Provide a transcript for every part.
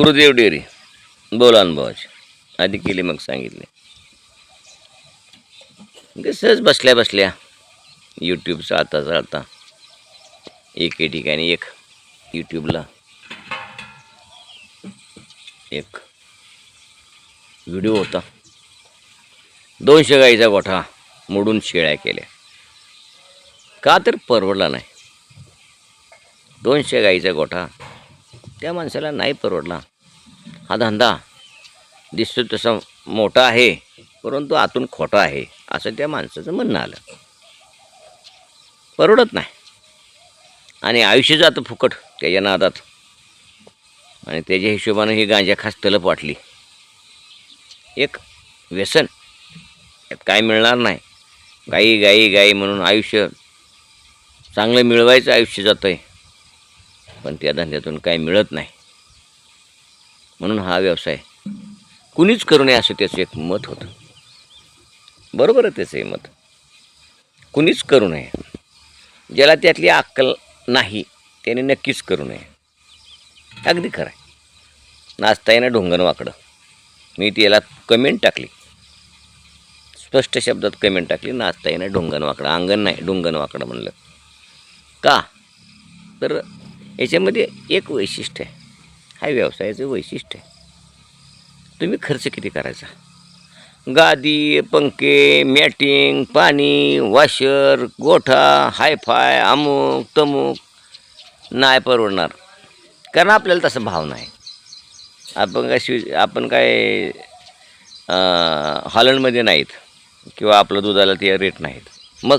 Gurudev dairy. बोला अनुभवाचे आधी केले मग सांगितले. सहज बसल्या बसल्या. यूट्यूबचा चालता चालता. एके ठिकाणी एक. यूट्यूबला एक. व्हिडिओ होता. दोनशे गाईचा गोठा मोडून शेळ्या केल्या. का तर परवडला नाही. दोनशे गाईचा गोठा त्या माणसाला नाही परवडला. हा धंदा दिसतो तसा मोठा आहे परंतु आतून खोटा आहे असं त्या माणसाचं म्हणणं आलं. परवडत नाही. आणि आयुष्य जातं फुकट त्याच्या नादात. आणि त्याच्या हिशोबानं ही गांजा खास तलप वाटली. एक व्यसन. यात काय मिळणार नाही. गाई गाई गाई म्हणून आयुष्य चांगलं मिळवायचं आयुष्य जातं आहे पण त्या धंद्यातून काय मिळत नाही. म्हणून हा व्यवसाय कुणीच करू नये असं त्याचं एक मत होतं. बरोबर आहे त्याचं हे मत. कुणीच करू नये. ज्याला त्यातली अक्कल नाही त्याने नक्कीच करू नये. अगदी खरं आहे. नाचता येणं ढोंगण वाकडं. मी त्याला कमेंट टाकली. स्पष्ट शब्दात कमेंट टाकली नाचता येणं ढोंगण वाकडं. अंगण नाही ढोंगण वाकडं म्हणलं. का? तर याच्यामध्ये एक वैशिष्ट्य आहे. हा व्यवसायाचं वैशिष्ट्य आहे. तुम्ही खर्च किती करायचा? गादी पंखे मॅटिंग पाणी वॉशर गोठा हायफाय अमुक तमुक. नाही परवडणार. कारण आपल्याला तसा भाव नाही. आपण काय शिव आपण काय हॉलंडमध्ये नाहीत. किंवा आपलं दुधाला ते रेट नाहीत. मग?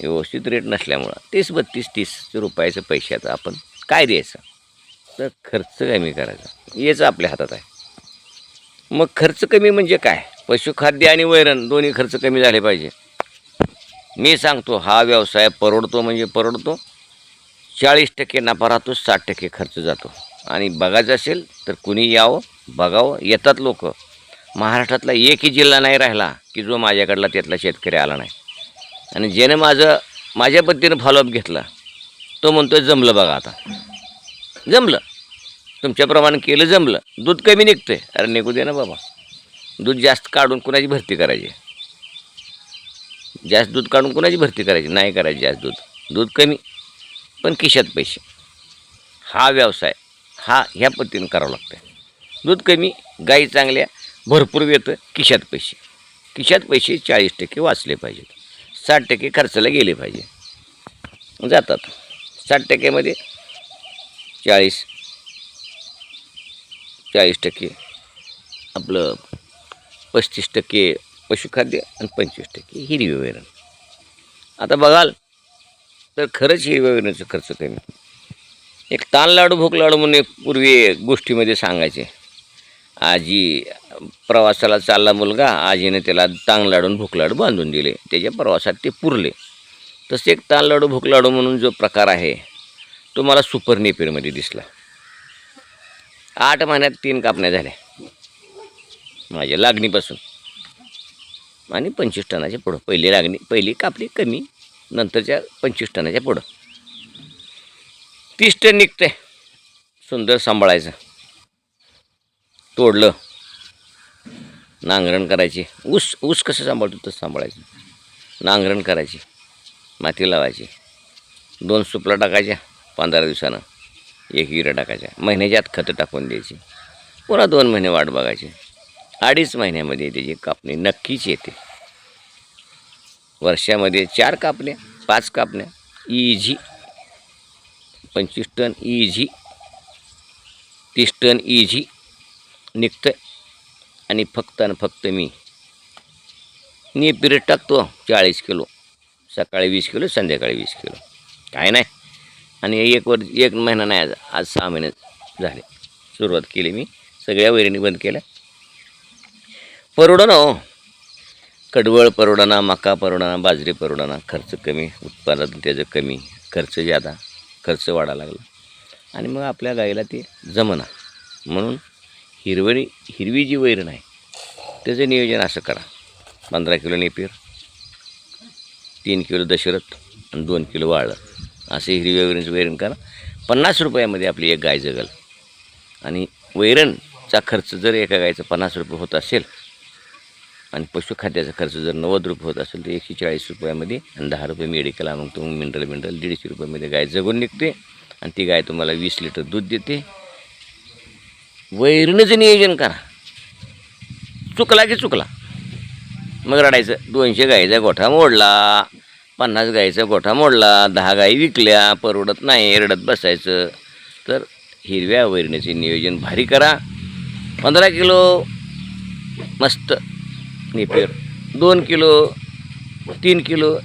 व्यवस्थित रेट नसल्यामुळं तीस बत्तीस तीस रुपयाचं पैशाचं आपण काय द्यायचं? तर खर्च कमी करायचा. याचं आपल्या हातात आहे. मग खर्च कमी म्हणजे काय? पशुखाद्य आणि वैरण दोन्ही खर्च कमी झाले पाहिजे. मी सांगतो हा व्यवसाय परवडतो म्हणजे परवडतो. चाळीस टक्के नफा राहतो साठ टक्के खर्च जातो. आणि बघायचं असेल तर कुणी यावं बघावं. येतात लोक. महाराष्ट्रातला एकही जिल्हा नाही राहिला की जो माझ्याकडला त्यातला शेतकरी आला नाही. आणि ज्यानं माझं माझ्या पद्धतीनं फॉलोअप घेतला तो म्हणतो जमलं बघा आता. जमलं. तुमच्याप्रमाणे केलं जमलं दूध कमी निघतं आहे अरे निघू दे ना बाबा. दूध जास्त काढून कुणाची भरती करायची? जास्त दूध काढून कुणाची भरती करायची? नाही करायची जास्त दूध. दूध कमी पण खिशात पैसे. हा व्यवसाय हा ह्या पद्धतीनं करावं लागतं दूध कमी गाई चांगल्या भरपूर येतं खिशात पैसे. खिशात पैसे चाळीस टक्के वाचले पाहिजेत. साठ टक्के खर्चाला गेले पाहिजे. जातात. साठ टक्क्यामध्ये चाळीस चाळीस टक्के. आपलं पस्तीस टक्के पशुखाद्य आणि पंचवीस टक्के हिरवी वैरण. आता बघाल तर खरंच हिरव्या वैरणीचा खर्च कमी. एक ताण लाडू भूक लाडू म्हणून एक पूर्वी गोष्टीमध्ये सांगायचे. आजी प्रवासाला चालला मुलगा आजीने त्याला तांग लाडून भूक लाडू बांधून दिले. त्याच्या प्रवासात ते पुरले. तसे एक तान लाडू भूक लाडू म्हणून जो प्रकार आहे तो मला सुपर नेपेरमध्ये दिसला. आठ महिन्यात तीन कापण्या झाल्या. माझ्या लागणीपासून. आणि पंचवीस टनाच्या पुढं. पहिली लागणी पहिली कापली कमी नंतरच्या पंचवीस टनाच्या पुढं. तीस टन निघतंय. सुंदर सांभाळायचं. तोडलं. नांगरण करायची. ऊस ऊस कसं सांभाळतो तसं सांभाळायचं. नांगरण करायची. माती लावायची. दोन सुपला टाकायच्या. पंधरा दिवसानं. एक हिरा टाकायच्या महिन्याच्या आत खतं टाकून द्यायची. पुन्हा दोन महिने वाट बघायची. अडीच महिन्यामध्ये त्याची कापणी नक्कीच येते. वर्षामध्ये चार कापण्या पाच कापण्या इझी पंचवीस टन इझी तीस टन इझी निघतं आणि फक्त आणि फक्त मी. मी पिरियड टाकतो चाळीस किलो. सकाळी वीस किलो संध्याकाळी वीस किलो. काय नाही. आणि एक वर एक महिना नाही आज आज सहा महिने झाले. सुरुवात केली मी. सगळ्या वैरिणी बंद केल्या. परवडा हो. कडवळ परवडाना मका परवडाना बाजरी परवडाना खर्च कमी उत्पादन त्याचं कमी खर्च जादा खर्च वाढा लागला. आणि मग आपल्या गाईला ते जमना. म्हणून हिरवणी हिरवी जी वैरण आहे त्याचं नियोजन असं करा. पंधरा किलो नेपीर तीन किलो दशरथ आणि दोन किलो वाळत असे हिरव्या वैरणचं वैरण करा. पन्नास रुपयामध्ये आपली एक गाय जगल. आणि वैरणचा खर्च जर एका गायचा पन्नास रुपये होत असेल आणि पशुखाद्याचा खर्च जर नव्वद रुपये होत असेल तर एकशे चाळीस रुपयामध्ये आणि दहा रुपये मेडिकल मग तो मिनरल मिनरल दीडशे रुपयामध्ये गाय जगून निघते. आणि ती गाय तुम्हाला वीस लिटर दूध देते. वैरणचं नियोजन करा. चुकला की चुकला. मग रडायचं दोनशे गाईचा गोठा मोडला. पन्नास गाईचा गोठा मोडला दहा गाई विकल्या परवडत नाही रडत बसायचं. तर हिरव्या वैरणीचे नियोजन भारी करा. पंधरा किलो मस्त निपेर दोन किलो तीन किलो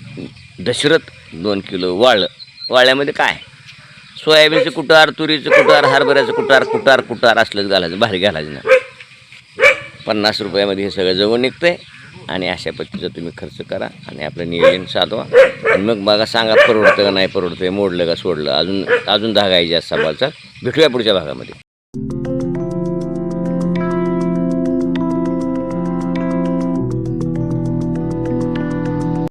दशरथ दोन किलो वाळ. वाळ्यामध्ये काय? सोयाबीनचं कुटार तुरीचं कुटार हरभऱ्याचं कुटार कुटार कुटार असलंच घालायचं भारी घालायचं ना. पन्नास रुपयामध्ये हे सगळं जवळ निघतंय. आणि अशा पद्धतीचं तुम्ही खर्च करा आणि आपलं नियोजन साधवा. आणि मग बघा सांगा परवडतं का नाही परवडतं मोडलं का सोडलं अजून अजून दहा गाई जास्त सांभाळचा भेटूया पुढच्या भागामध्ये.